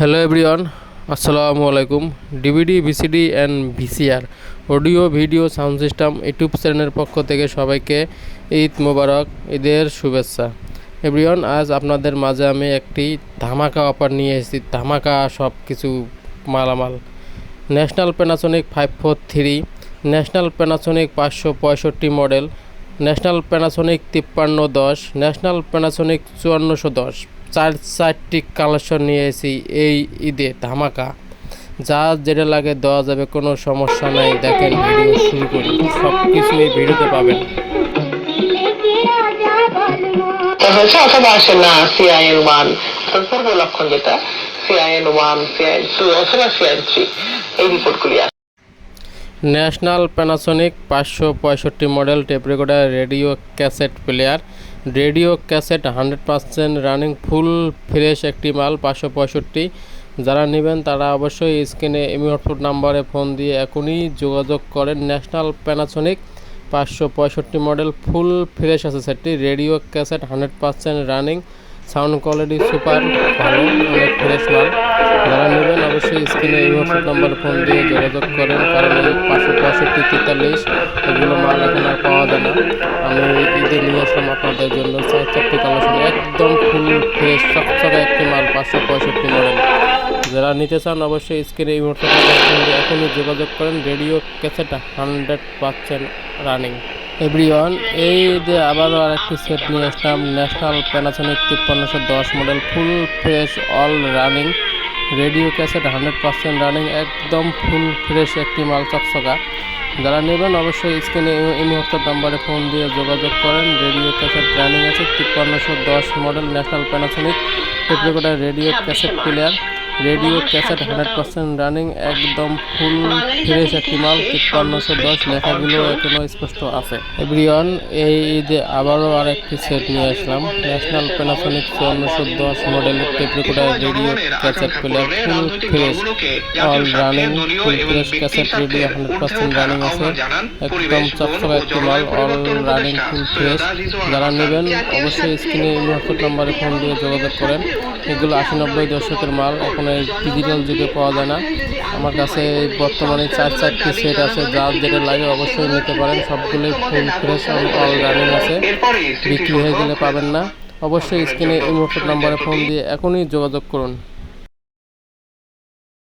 Hello everyone আসসালামু আলাইকুম DVD VCD and VCR audio video sound system YouTube চ্যানেলের পক্ষ থেকে সবাইকে ঈদ মোবারক, ঈদের শুভেচ্ছা। এভরিওয়ান আজ আপনাদের মাঝে আমি একটি ধামাকা অফার নিয়ে এসেছি। ধামাকা সব কিছু মালামাল। National Panasonic five four three National Panasonic পাঁচশো পঁয়ষট্টি মডেল ন্যাশনাল প্যানাসোনিক তিপ্পান্ন দশ ন্যাশনাল প্যানাসোনিক চুয়ান্নশো দশ। চার চারটি কালেকশন নিয়ে এসেছি এই ঈদে ধামাকা। যা যেটা লাগে দেওয়া যাবে, কোনো সমস্যা নাই। দেখেন ভিডিও শুরু করি। সব কিছু এই ভিডিওতে পাবেন। ন্যাশনাল প্যানাসোনিক পাঁচশো পঁয়ষট্টি model tape recorder radio cassette player radio cassette hundred percent running, full fresh একটি মাল, পাঁচশো পঁয়ষট্টি। যারা নেবেন তারা অবশ্যই স্ক্রিনে এমি হটফুট নাম্বারে ফোন দিয়ে এখনই যোগাযোগ করেন। ন্যাশনাল প্যানাসনিক পাঁচশো পঁয়ষট্টি মডেল, ফুল ফ্রেশ আছে সেটটি। Radio cassette hundred percent running sound quality super ভালো, অনেক ফ্রেশ মাল। যারা নেবেন অবশ্যই স্ক্রিনে এই হোয়াটসঅ্যাপ নাম্বার ফোন দিয়ে যোগাযোগ করেন, কারণ এই পাঁচশো পঁয়ষট্টি, তেতাল্লিশ এগুলো মাল এখন আর পাওয়া যায় না। আমি ঈদে নিয়ে আসলাম আপনাদের জন্য চার চারটি কালেকশন একদম ফুল ফ্রেশ চকচকে একটি মাল, পাঁচশো পঁয়ষট্টি মডেল যারা নিতে চান অবশ্যই স্ক্রিনে এই হোয়াটসঅ্যাপ নাম্বার ফোন দিয়ে এখনই যোগাযোগ করেন radio cassette hundred percent running everyone এই যে আবারও আরেকটি সেট নিয়ে আসলাম ন্যাশনাল প্যানাসোনিক তিপ্পান্নশো দশ model full fresh all running radio cassette hundred percent running একদম ফুল ফ্রেশ একটি মাল চকচকা যারা নেবেন অবশ্যই স্ক্রিনে এই মুহূর্তের নাম্বারে ফোন দিয়ে যোগাযোগ করেন। রেডিও ক্যাসেট রানিং আছে, তিপ্পান্নশো দশ model National Panasonic radio cassette player radio cassette hundred percent running, একদম ফুল ফ্রেশ, একটি মাল, তিপ্পান্নশো দশ লেখাগুলো এখনও স্পষ্ট আছে। এভরিওয়ান, এই ঈদে আবারও আরেকটি সেট নিয়ে আসলাম। ন্যাশনাল প্যানাসোনিক চুয়ান্নশো দশ মডেলের tape recorder radio cassette player, full fresh, all running, full fresh cassette radio hundred percent running আছে। একদম চকচকা একটি মাল, অল রানিং, ফুল ফ্রেশ। যারা নেবেন, অবশ্যই স্ক্রিনে হোয়াটসঅ্যাপ নাম্বারে ফোন দিয়ে যোগাযোগ করেন। এগুলো আশি নব্বই দশকের মাল, এখন এই ডিজিটাল যুগে পাওয়া যায় না। আমার কাছে বর্তমানে চার, চারটি সেট আছে। যা যেটা লাগে অবশ্যই নিতে পারেন। সবগুলোই ফুল ফ্রেশ অল রানিং আছে। বিক্রি হয়ে গেলে পাবেন না। অবশ্যই স্ক্রিনে এই হোয়াটসঅ্যাপ নাম্বারে ফোন দিয়ে এখনই যোগাযোগ করুন।